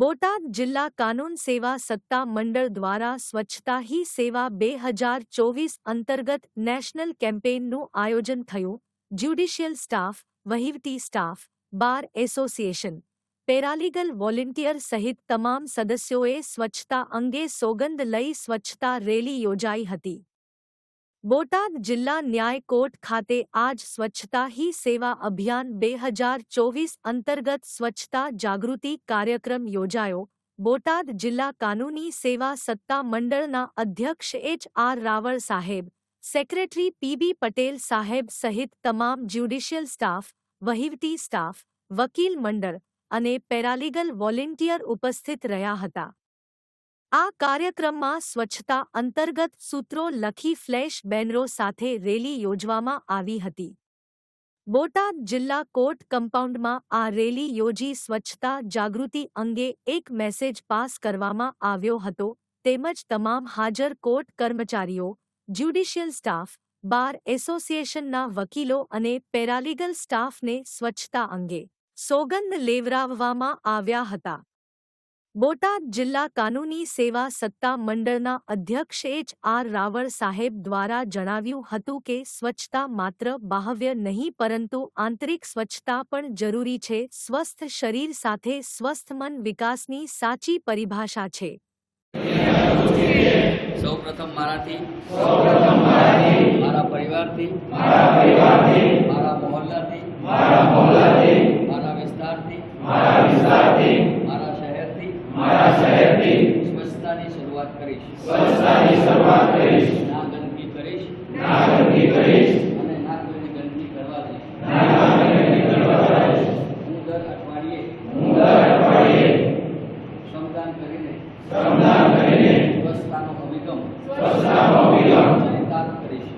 બોટાદ જિલ્લા કાનૂન સેવા સત્તા મંડળ દ્વારા સ્વચ્છતા હી સેવા બે હજાર ચોવીસ અંતર્ગત નેશનલ કેમ્પેઇનનું આયોજન થયું. જ્યુડિશિયલ સ્ટાફ, વહીવટી staff, bar association, paralegal volunteer સહિત તમામ સદસ્યોએ સ્વચ્છતા અંગે સોગંદ લઈ સ્વચ્છતા રેલી યોજાઈ હતી. બોટાદ જિલ્લા ન્યાય કોર્ટ ખાતે આજ સ્વચ્છતા હી સેવા અભિયાન બે હજાર ચોવીસ અંતર્ગત સ્વચ્છતા જાગૃતિ કાર્યક્રમ યોજાયો. બોટાદ જિલ્લા કાનૂની સેવા સત્તા મંડળના અધ્યક્ષ એચ આર રાવળ સાહેબ, સેક્રેટરી પીબી પટેલ સાહેબ સહિત તમામ જ્યુડિશિયલ સ્ટાફ, વહીવટી સ્ટાફ, વકીલ મંડળ અને પેરાલીગલ વોલેન્ટિયર ઉપસ્થિત રહ્યા હતા. આ કાર્યક્રમમાં સ્વચ્છતા અંતર્ગત સૂત્રો લખી ફ્લેશ બેનરો સાથે રેલી યોજવામાં આવી હતી. બોટાદ જિલ્લા કોર્ટ કમ્પાઉન્ડમાં આ રેલી યોજી સ્વચ્છતા જાગૃતિ અંગે એક મેસેજ પાસ કરવામાં આવ્યો હતો, તેમજ તમામ હાજર કોર્ટ કર્મચારીઓ, જ્યુડિશિયલ સ્ટાફ, બાર એસોસિએશનના વકીલો અને પેરાલીગલ સ્ટાફને સ્વચ્છતા અંગે સોગંદ લેવરાવવામાં આવ્યા હતા. બોટાદ જિલ્લા કાનૂની સેવા સત્તા મંડળના અધ્યક્ષ એચ આર રાવળ સાહેબ દ્વારા જણાવ્યું હતું કે સ્વચ્છતા માત્ર બાહ્ય નહીં પરંતુ આંતરિક સ્વચ્છતા પણ જરૂરી છે. સ્વસ્થ શરીર સાથે સ્વસ્થ મન વિકાસની સાચી પરિભાષા છે. સૌપ્રથમ મારાથી મારા પરિવારથી મારા મહોલ્લાથી મારા વિસ્તારથી મારા શહેરથી સ્વચ્છતાની શરૂઆત કરીશ ના ગંદકી કરીશ અને ના કોઈની ગંદકી કરવા દઈશ હું દર અઠવાડિયે શ્રમદાન કરીને સ્વચ્છતાનો અભિગમ ચરિતાર્થ કરીશ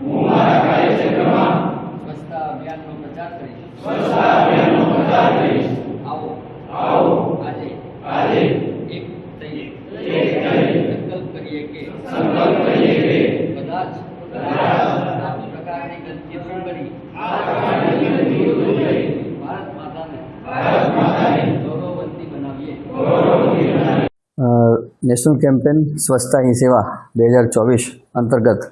હું મારા કાર્યક્ષેત્રમાં સ્વચ્છતા અભિયાનનો પ્રચાર કરીશ આવો આજે એક થઈએ સંકલ્પ કરીએ કે બધા જ આ પ્રકારની ગંદકી દૂર કરી ભારત માતાને ગૌરવવંતી બનાવીએ અ, નેશનલ કેમ્પેન સ્વચ્છતા હી સેવા બે હજાર ચોવીસ અંતર્ગત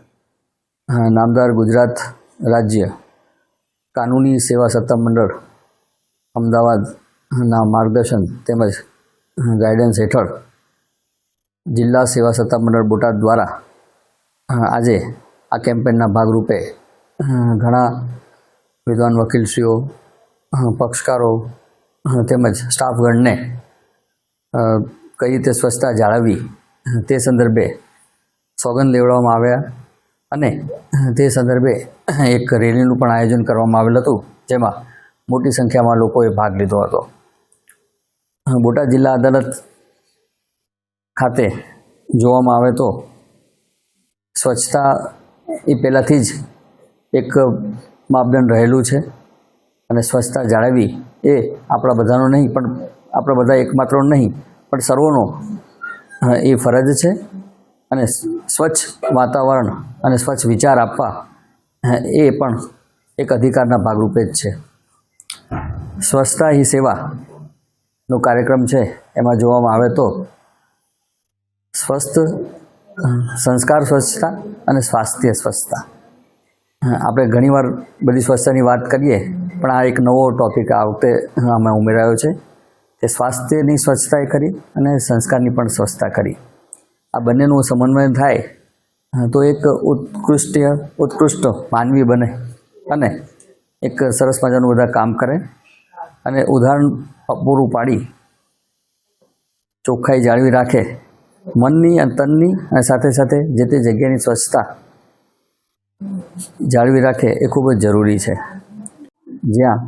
અ, નામદાર ગુજરાત રાજ્ય કાનૂની સેવા સત્તા મંડળ અમદાવાદના માર્ગદર્શન તેમજ ગાઈડન્સ હેઠળ જિલ્લા સેવા સત્તા મંડળ બોટાદ દ્વારા આજે આ કેમ્પેનના ભાગરૂપે ઘણા વિદ્વાન વકીલશ્રીઓ પક્ષકારો તેમજ સ્ટાફગણને કઈ રીતે સ્વચ્છતા જાળવવી તે સંદર્ભે સોગંદ લેવડાવવામાં આવ્યા અને તે સંદર્ભે એક રેલીનું પણ આયોજન કરવામાં આવેલ હતું, જેમાં મોટી સંખ્યામાં લોકોએ ભાગ લીધો હતો. બોટાદ જિલ્લા અદાલત ખાતે જોવામાં આવે તો સ્વચ્છતા એ પહેલાંથી જ એક માપદંડ રહેલું છે અને સ્વચ્છતા જાળવવી એ આપણા બધાનો નહીં, પણ આપણા બધા એકમાત્ર નહીં, પણ સર્વનો એ ફરજ છે. અને સ્વચ્છ વાતાવરણ અને સ્વચ્છ વિચાર આપવા એ પણ એક અધિકારના ભાગરૂપે જ છે. સ્વચ્છતા હી સેવાનો કાર્યક્રમ છે, એમાં જોવામાં આવે તો સ્વસ્થ, સંસ્કાર સ્વચ્છતા અને સ્વાસ્થ્ય સ્વચ્છતા. આપણે ઘણીવાર બધી સ્વચ્છતાની વાત કરીએ, પણ આ એક નવો ટોપિક આ વખતે અમે ઉમેરાયો છે કે સ્વાસ્થ્યની સ્વચ્છતાએ કરી અને સંસ્કારની પણ સ્વચ્છતા કરી. આ બંનેનું સમન્વય થાય, તો એક ઉત્કૃષ્ટ ઉત્કૃષ્ટ માનવી બને અને એક સરસ મજાનું બધા કામ કરે અને ઉદાહરણ પૂરું પાડી, ચોખ્ખાઈ જાળવી રાખે, મનની અને તનની અને સાથે સાથે જે તે જગ્યાની સ્વચ્છતા જાળવી રાખે એ ખૂબ જ જરૂરી છે. જ્યાં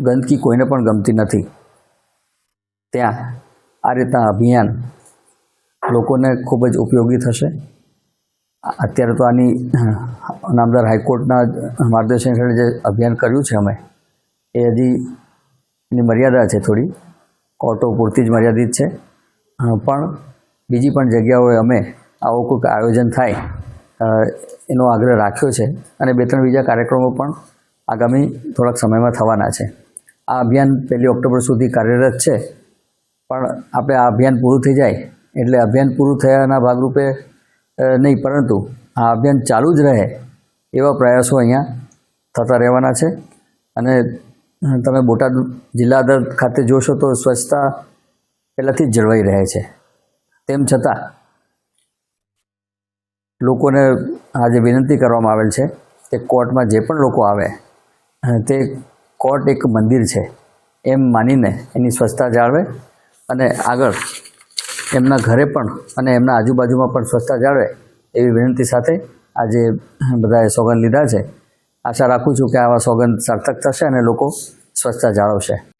ગંદકી કોઈને પણ ગમતી નથી, ત્યાં આ રીતના અભિયાન લોકોને ખૂબ જ ઉપયોગી થશે. અત્યારે તો આની નામદાર હાઈકોર્ટના માર્ગદર્શન હેઠળ જે અભિયાન કર્યું છે અમે, એ હજી એની મર્યાદા છે થોડી. કોર્ટો પૂરતી જ મર્યાદિત છે. પણ બીજી પણ જગ્યાઓએ અમે આવું કોઈક આયોજન થાય એનો આગ્રહ રાખ્યો છે. અને બે ત્રણ બીજા કાર્યક્રમો પણ આગામી થોડાક સમયમાં થવાના છે. આ અભિયાન પહેલી ઓક્ટોબર સુધી કાર્યરત છે. પણ આપણે આ અભિયાન પૂરું થઈ જાય, એટલે અભિયાન પૂરું થયાના ભાગરૂપે નહીં, પરંતુ આ અભિયાન ચાલુ જ રહે એવા પ્રયાસો અહીંયા થતા રહેવાના છે. અને તમે બોટાદ જિલ્લા અદાલત ખાતે જોશો તો સ્વચ્છતા પહેલાંથી જ જળવાઈ રહે છે. તેમ છતાં લોકોને આજે વિનંતી કરવામાં આવેલ છે કે કોર્ટમાં જે પણ લોકો આવે તે કોર્ટ એક મંદિર છે એમ માનીને એની સ્વચ્છતા જાળવે અને આગળ એમના ઘરે પણ અને એમના આજુબાજુમાં પણ સ્વચ્છતા જાળવે એવી વિનંતી સાથે આજે બધાએ સોગંદ લીધા છે. આશા રાખું છું કે આવા સોગંદ સાર્થક થશે અને લોકો સ્વચ્છતા જાળવશે.